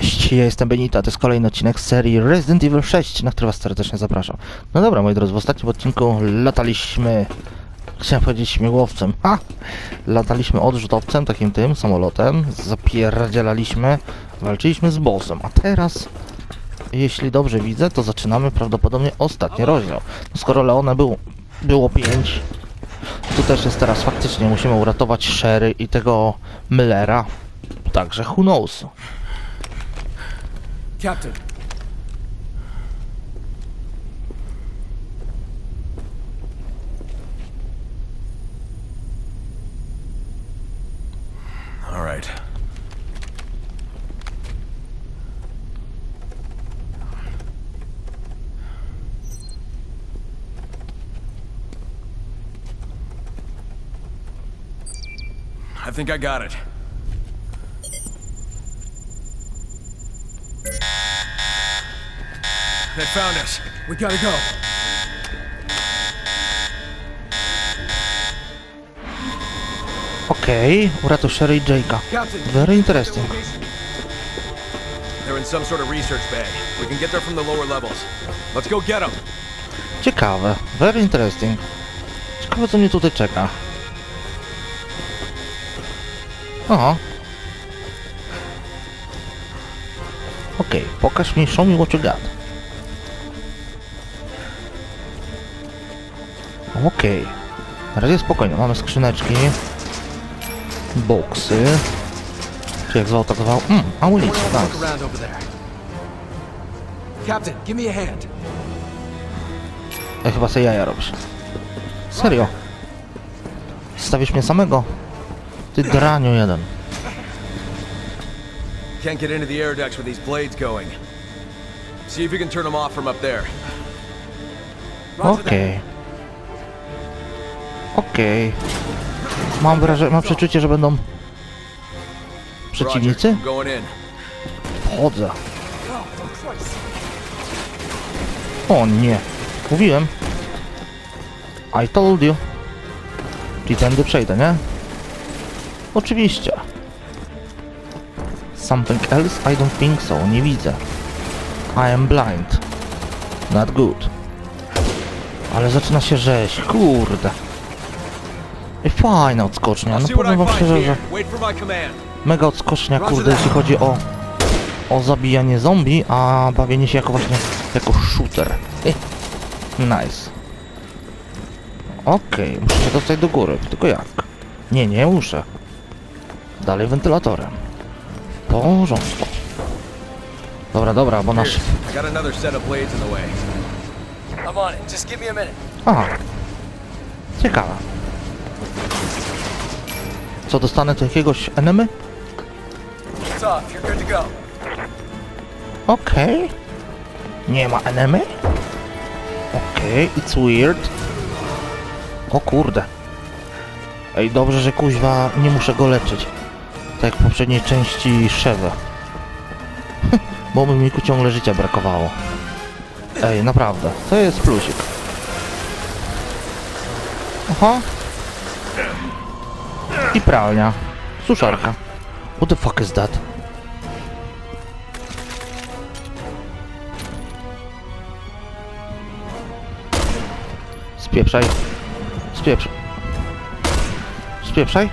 Cześć, ja jestem Benita, to jest kolejny odcinek z serii Resident Evil 6, na który was serdecznie zapraszam. No dobra, moi drodzy, w ostatnim odcinku lataliśmy, chciałem powiedzieć śmigłowcem, ha! Lataliśmy odrzutowcem, takim tym, samolotem, zapierdzielaliśmy, walczyliśmy z bossem, a teraz, jeśli dobrze widzę, to zaczynamy prawdopodobnie ostatni rozdział. No, skoro Leona był, było 5, tu też jest teraz faktycznie, musimy uratować Sherry i tego Millera, także who knows. Captain, All right. I think I got it. They found us. we gotta go. Okej, uratuj Sherry Jake'a. Very interesting. They're in some sort of research bay. We can get there from the lower levels. Let's go get them. Ciekawe, very interesting. Ciekawe co mnie tutaj czeka. Aha. Okej, pokaż mi show me what you got. Okej. Na razie spokojnie, mamy skrzyneczki. Boksy. Czy jak zwał, tak zwał? Mm, amunicja, tak. There. Captain, give me a hand. Ja chyba sobie jaja robisz. Serio? Stawisz mnie samego? Ty draniu jeden. Can't get into the air ducts with these blades going. See if you can turn them off from up there. Okej. Okej. Mam wrażenie, mam przeczucie, że będą przeciwnicy? Going in. Wchodzę. O nie. Mówiłem. I told you. Czyli tędy przejdę, nie? Oczywiście. Something else? I don't think so. Nie widzę. I am blind. Not good. Ale zaczyna się rzeź. Kurde. I fajna odskocznia. No powiem wam szczerze, że mega odskocznia, kurde, jeśli chodzi o o zabijanie zombie, a bawienie się jako właśnie jako shooter. Eh, Nice. Okej, muszę się dostać do góry, tylko jak? Nie, nie muszę. Dalej wentylatorem. W porządku. Dobra, dobra, bo nasz... Aha. Ciekawe. Co, dostanę tu jakiegoś enemy? Okej. Nie ma enemy? Okej, it's weird. O kurde. Ej, dobrze, że kuźwa nie muszę go leczyć. Tak jak w poprzedniej części Szewę. Bo by mi tu ciągle życia brakowało. Ej, naprawdę. To jest plusik. Aha. I pralnia. Suszarka. What the fuck is that? Spieprzaj. Spieprzaj. Spieprzaj.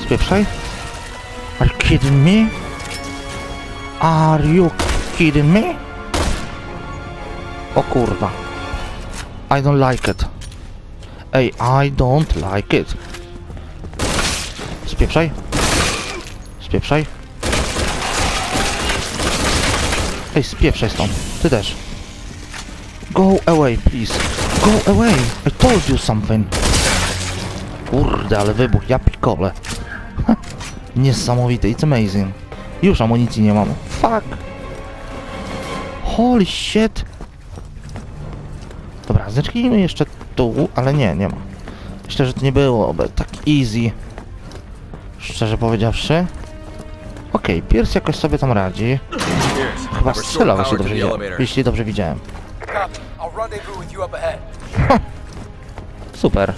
Spieprzaj. Are you kidding me? Are you kidding me? O kurwa. I don't like it. Ej, I don't like it. Spieprzaj. Spieprzaj. Ej, spieprzaj stąd. Ty też. Go away, please. Go away. I told you something. Kurde, ale wybuch, ja pikole. Niesamowite, it's amazing. Już amunicji nie mam. Fuck. Holy shit. Dobra, zacznijmy jeszcze tu, ale nie, nie ma. Myślę, że to nie byłoby tak easy. Szczerze powiedziawszy. Okej, Pierce jakoś sobie tam radzi. Chyba strzelał, jeśli dobrze widziałem. Jeśli dobrze widziałem. Ahead. Super.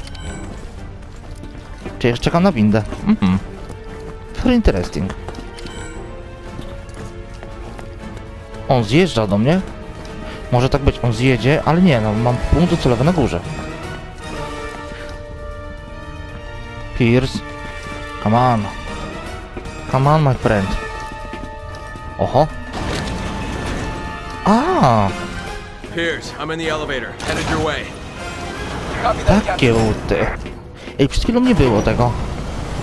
Czy jeszcze czekam na windę? Mhm. Very interesting. On zjeżdża do mnie? Może tak być, on zjedzie, ale nie, no mam punkt docelowy na górze. Pierce. Come on. Come on, my friend. Oho. A, Piers, I'm in the elevator. Headed your way. Takie buty. Ej, przed chwilą nie było tego,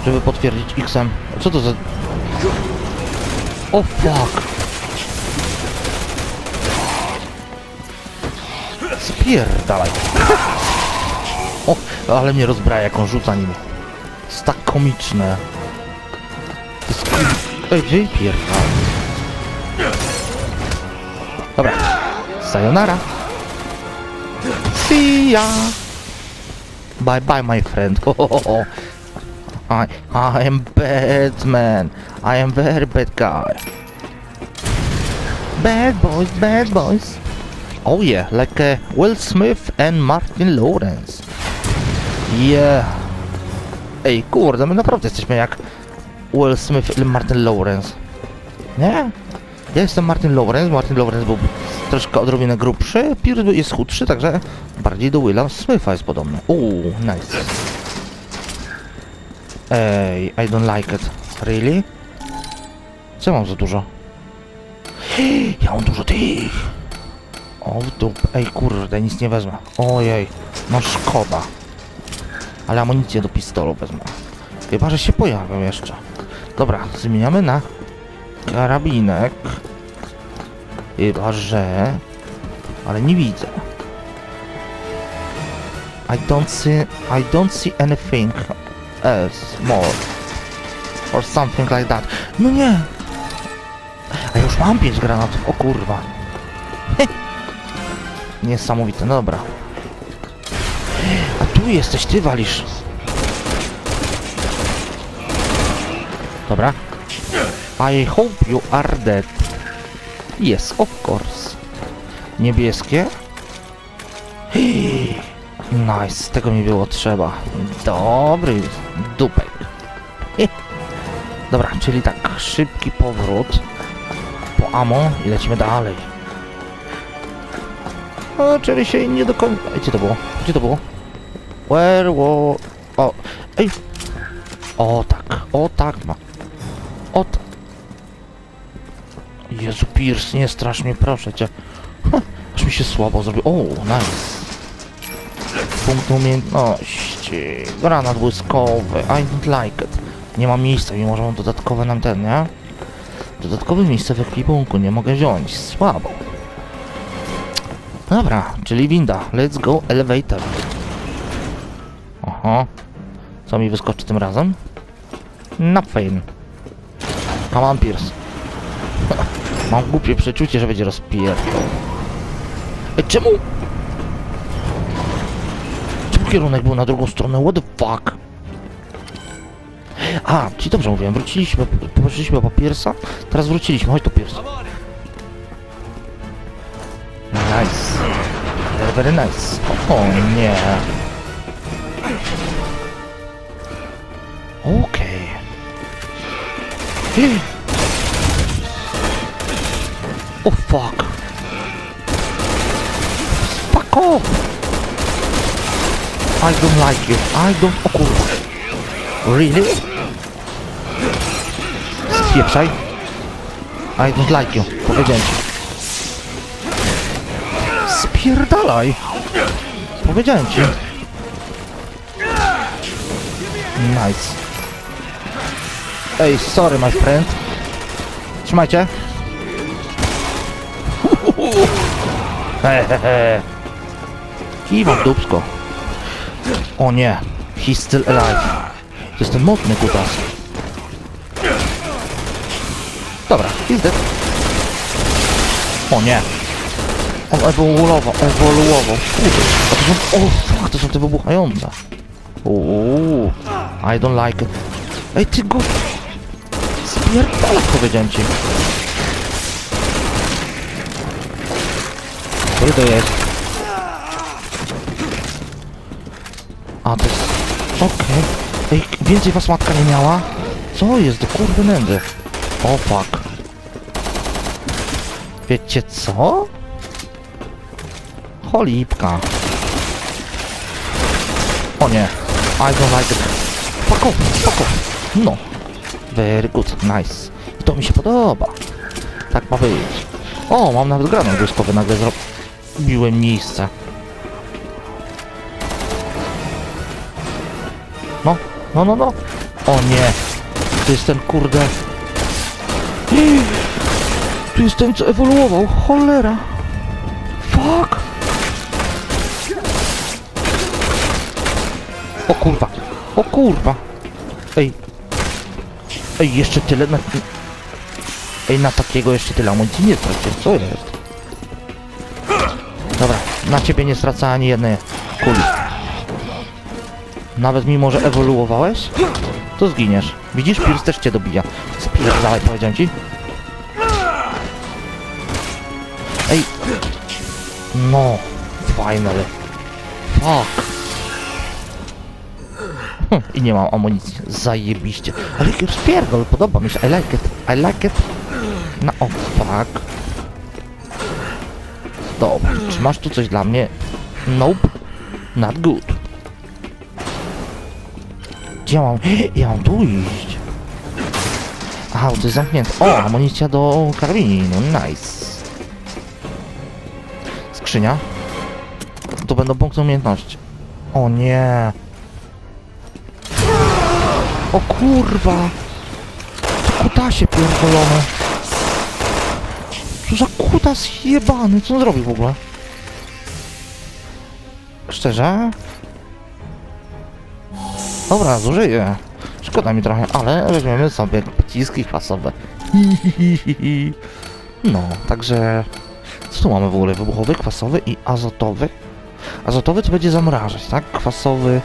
żeby potwierdzić X-em. Co to za... O fuck! Spierdalaj. O, ale mnie rozbraja, jak on rzuca nim. Jest tak komiczne. To jest... Ej, gdzie? Dobra. Sayonara. See ya. Bye bye, my friend. I, I am bad man. I am very bad guy. Bad boys, bad boys. Oh yeah, like uh, Will Smith and Martin Lawrence. Yeah. Ej, kurde, my naprawdę jesteśmy jak Will Smith i Martin Lawrence. Nie? Ja jestem Martin Lawrence, Martin Lawrence był troszkę odrobinę grubszy, Pierce jest chudszy, także bardziej do Willa Smitha jest podobny. Uuu, nice. Ej, I don't like it. Really? Co mam za dużo? Ja mam dużo tych. O, w dup. Ej, kurde, nic nie wezmę. Ojej, no szkoda. Ale amunicję do pistolu wezmę. Chyba, że się pojawią jeszcze. Dobra, zmieniamy na karabinek. Chyba, że... Ale nie widzę. I don't see... I don't see anything else more. Or something like that. No nie! A już mam pięć granatów, o kurwa. Niesamowite, no dobra. A tu jesteś, ty walisz. Dobra. I hope you are dead. Yes, of course. Niebieskie. Nice, tego mi było trzeba. Dobry dupek. Dobra, czyli tak, szybki powrót po amo i lecimy dalej. Oczywiście nie do końca... Gdzie to było? Gdzie to było? Where was... O, ej! O tak, o tak ma. O tak. Jezu, Pierce, nie strasz mnie, proszę cię. Ha, aż mi się słabo zrobił. O, nice. Punkt umiejętności. Granat błyskowy. I don't like it. Nie ma miejsca, mimo że mam dodatkowe nam ten, nie? Dodatkowe miejsce w ekwipunku nie mogę wziąć. Słabo. Dobra, czyli winda. Let's go elevator. Oho. Co mi wyskoczy tym razem? Nothing. Come on, Pierce. Mam głupie przeczucie, że będzie rozpierdol. Ej, czemu? Czemu kierunek był na drugą stronę? What the fuck? A, ci dobrze mówiłem, wróciliśmy, poszliśmy po Piersa, teraz wróciliśmy, chodź to Pierce. Nice. Very nice. O nie. Oh fuck. Fuck off. I don't like you. I don't... O kurwa. Really? Spieprzaj. I don't like you. Powiedziałem ci. Spierdalaj. Powiedziałem ci. Nice. Ej, sorry my friend. Trzymajcie. Hehehe. Kiwa w dupsko. O nie. He's still alive. To jest ten mocny kutas. Dobra, he's dead. O nie. On ewoluował, ewoluował. Kurde, a to są... O, fuck, to są te wybuchające. Uuu, I don't like it. Ej, ty go... Spierdalaj, powiedziałem ci. Który to jest? A, to jest... Okej. Ej, więcej was matka nie miała? Co jest do kurwy nędzy? O, fuck. Wiecie co? Cholipka. O nie. I don't like it. Fuck off, fuck off. No. Very good, nice. I to mi się podoba. Tak ma być. O, mam nawet granat wojskowy nagle zrobiłem miejsce. No, no, no, no. O nie. To jest ten kurde. Tu jest ten co ewoluował. Cholera. Fuck. O kurwa. O kurwa. Ej. Ej, jeszcze tyle na... Ej, na takiego jeszcze tyle amunicji nie straciłem. Co jest? Dobra, na ciebie nie stracę ani jednej kuli. Nawet mimo, że ewoluowałeś, to zginiesz. Widzisz, Pierce też cię dobija. Spierdalaj, powiedziałem ci. Ej. No, finally. Fuck. I nie mam amunicji. Zajebiście. Ale jakiś spierdol, podoba mi się. I like it. I like it. No, o, fuck. Dobra, czy masz tu coś dla mnie? Nope. Not good. Gdzie ja mam? Ja mam tu iść. Aha, to jest zamknięte. O, amunicja do karabinu. Nice. Skrzynia. To będą punkty umiejętności. O nie. O kurwa! To kutasie pierdolone. Co za kutas jebany, co on zrobił w ogóle? Szczerze? Dobra, zużyję. Szkoda mi trochę, ale weźmiemy sobie pociski kwasowe. No, także... Co tu mamy w ogóle? Wybuchowy, kwasowy i azotowy? Azotowy to będzie zamrażać, tak? Kwasowy...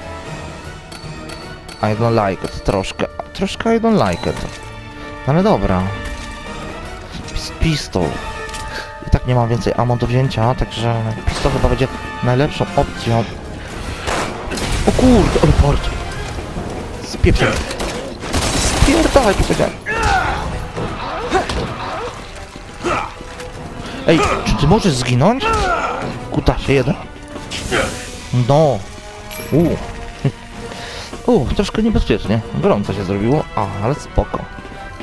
I don't like it, troszkę. Troszkę I don't like it. Ale dobra. Pis- Pistol. I tak nie mam więcej ammo do wzięcia, także pistol chyba będzie najlepszą opcją. O kurde, ale porcie. Spieprzaj. Spierdalaj, powiedziałem. Ej, czy ty możesz zginąć? Kutasie jeden. No. U. U, troszkę niebezpiecznie. Gorąco się zrobiło, ale spoko.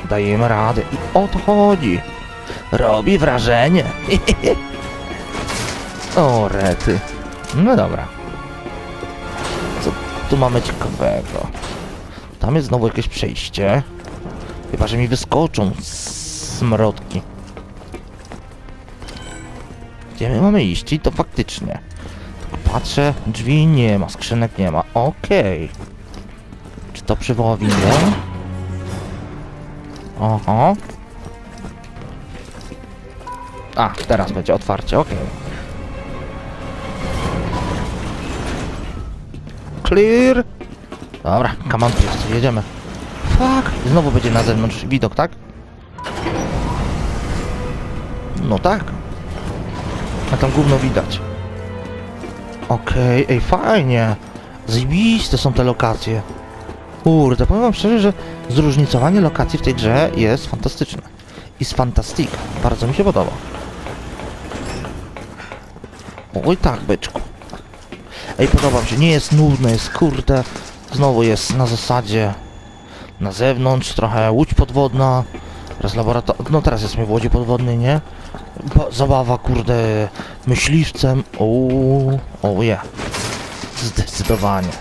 Dajemy radę i o to chodzi. Robi wrażenie. o, rety. No dobra. Co tu mamy ciekawego? Tam jest znowu jakieś przejście. Chyba, że mi wyskoczą smrodki. Gdzie my mamy iść? I to faktycznie. Patrzę, drzwi nie ma, skrzynek nie ma. Okej. Czy to przywoła windę? Oho. A, teraz będzie otwarcie, okej. Clear! Dobra, come on, Pierce, jedziemy. Fuck! Znowu będzie na zewnątrz widok, tak? No tak. A tam gówno widać. Okej, ej, fajnie. Zajebiste są te lokacje. Kurde, powiem wam szczerze, że zróżnicowanie lokacji w tej grze jest fantastyczne. Jest fantastic. Bardzo mi się podoba. Oj tak, byczku. Ej, podoba mi się. Nie jest nudne, jest kurde. Znowu jest na zasadzie na zewnątrz, trochę łódź podwodna. Teraz laboratorium. No teraz jesteśmy w łodzi podwodnej, nie? Ba zabawa, kurde, myśliwcem. Uuu, o je. Zdecydowanie.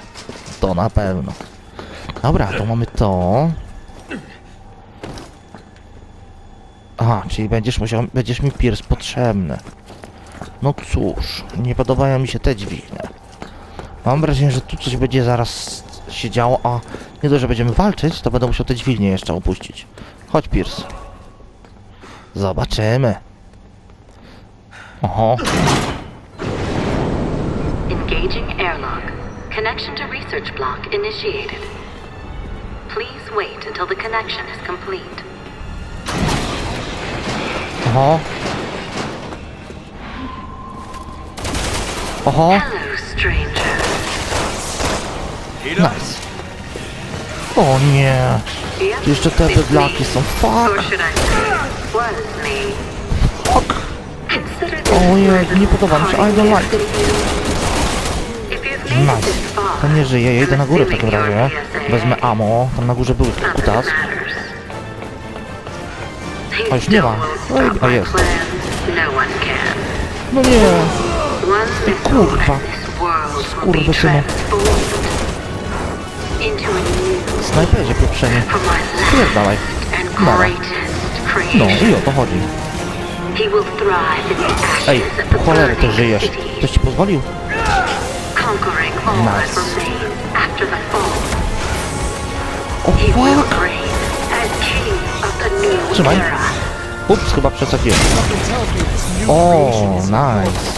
To na pewno. Dobra, to mamy to. Aha, czyli będziesz musiał, będziesz mi piers potrzebny. No cóż, nie podobają mi się te dźwignie. Mam wrażenie, że tu coś będzie zaraz się działo, a nie dość, że będziemy walczyć, to będę musiał te dźwignie jeszcze opuścić. Chodź, Pierce. Zobaczymy. Oho, Engaging airlock. Connection to research block initiated. Please wait until the connection is complete. oho. Oho, Hello, stranger. nice. O nie, jeszcze te bydlaki są. Fuck, fuck. O present nie podoba mi się, I don't like Nice. Tam nie żyje, ja idę na górę w takim razie. Wezmę amo, tam na górze był kutas. A już nie ma. No Oj, a jest. No nie. Ty kurwa. Kurwa synu. Snajperze pieprzenie. Pierdalaj. Mara. No i o to chodzi. Ej, po cholerę ty żyjesz. Ktoś ci pozwolił? Nice. O fuck! Trzymaj. Ups, chyba przesadziłem. O, nice.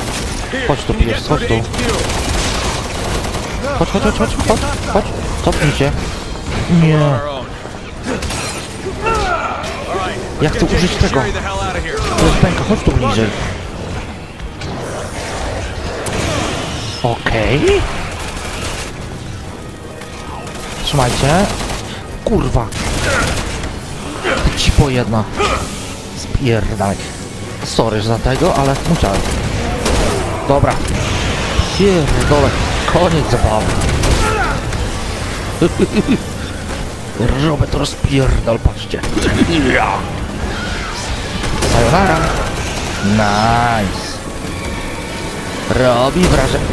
Chodź tu, pijesz, chodź tu. Chodź, chodź, chodź, chodź, chodź, chodź. Cofnij się. Nie. Ja chcę użyć tego. To jest pęka, chodź tu bliżej. Okej. Okay. Trzymajcie. Kurwa. Ci po jedna. Spierdalaj. Sorry za tego, ale musiałem. Dobra. Pierdolę. Koniec zabawy. Robię to rozpierdol, patrzcie. Sayonara. Nice. Robi wrażenie.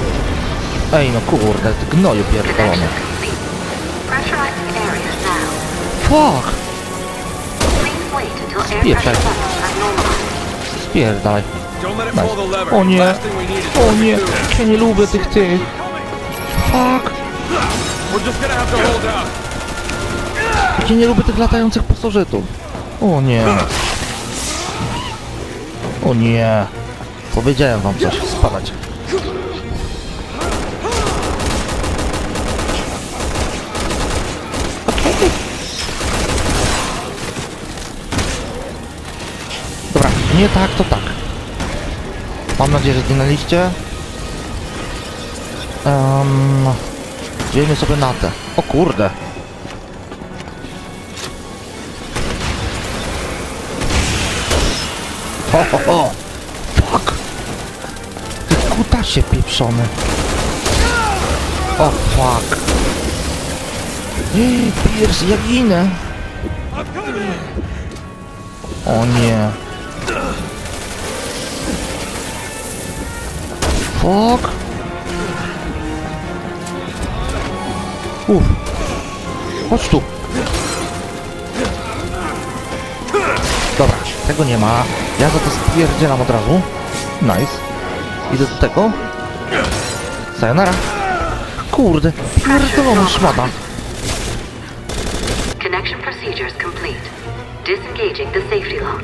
Ej, no kurde, ty gnoju pierdolony. fuck! Spieprzaj. Spierdalaj. Nice. O nie! O nie! Ja nie lubię tych tych! Fuck! Ja nie lubię tych latających pasożytów. O nie! O nie! Powiedziałem wam coś, spadać. Okay. Nie tak, to tak. Mam nadzieję, że zginęliście. Um, sobie na te. O kurde. Ho, ho, ho! Fuck! Ty kutasie pieprzony! O fuck! Ej, Pierce, ja ginę! O nie! Fuck! Uff! Chodź tu! Dobra, tego nie ma. Ja za to spierdzielam od razu. Nice. Idę do tego. Sayonara. Kurde, pierdolony szmata. Connection procedures complete. Disengaging the safety lock.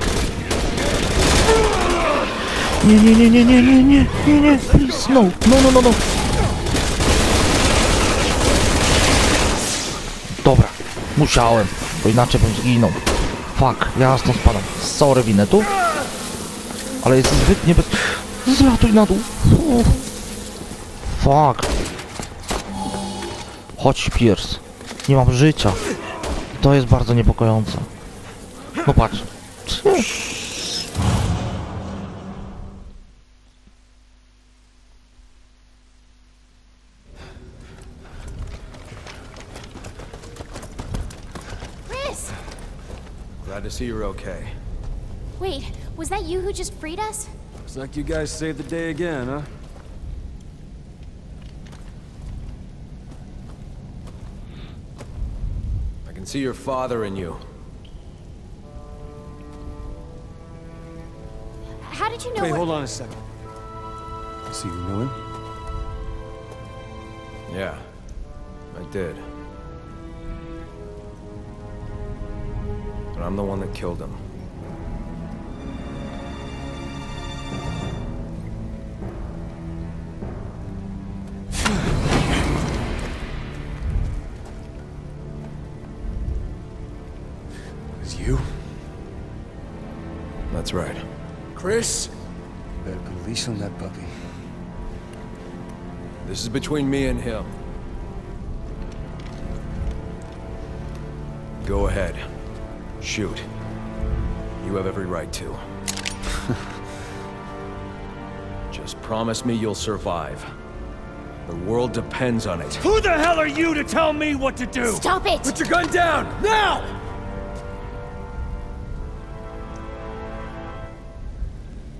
Nie, nie, nie, nie, nie, nie, nie, nie, nie, please, no, no, no, no, no. Dobra, musiałem, bo inaczej bym zginął. Fuck, ja spadam. Sorry, tu. Ale jest zbyt niebez... Zlatuj na dół. Uff. Fuck. Chodź, Pierce. Nie mam życia. To jest bardzo niepokojące. No patrz. See you're okay. Wait, was that you who just freed us? Looks like you guys saved the day again, huh? I can see your father in you. How did you know Wait, hold on a second. I see you know him? Yeah, I did. But I'm the one that killed him. It was you? That's right. Chris? Better put a leash on that puppy. This is between me and him. Go ahead. Shoot. You have every right to. Just promise me you'll survive. The world depends on it. Who the hell are you to tell me what to do? Stop it! Put your gun down! Now!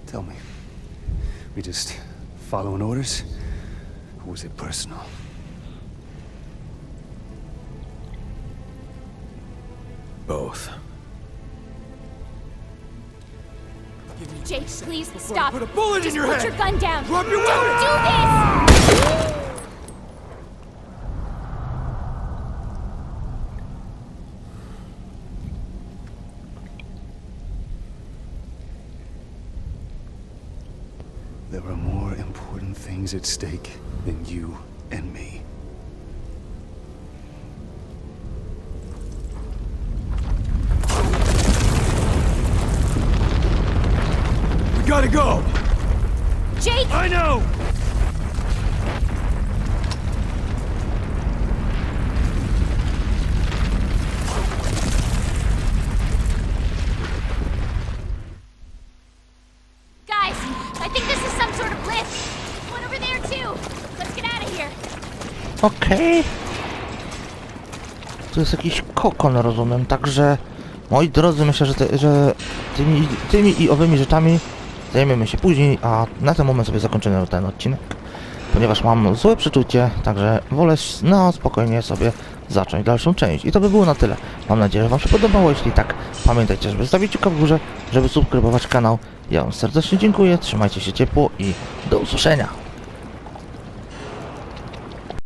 Tell me. We just following orders? Or was it personal? Both. Jake, please stop. put a bullet in Just your put head. your gun down. Drop your weapon. Don't do this! There are more important things at stake than you I know! Guys, I think this is some sort of lift. One over there, too. Let's get out of here. Okej. Tu jest jakiś kokon, rozumiem, także moi drodzy, myślę, że, te, że tymi, tymi i owymi rzeczami zajmiemy się później, a na ten moment sobie zakończymy ten odcinek, ponieważ mam złe przeczucie, także wolę no spokojnie sobie zacząć dalszą część. I to by było na tyle. Mam nadzieję, że Wam się podobało. Jeśli tak, pamiętajcie, żeby zostawić kciuka w górze, żeby subskrybować kanał. Ja Wam serdecznie dziękuję, trzymajcie się ciepło i do usłyszenia.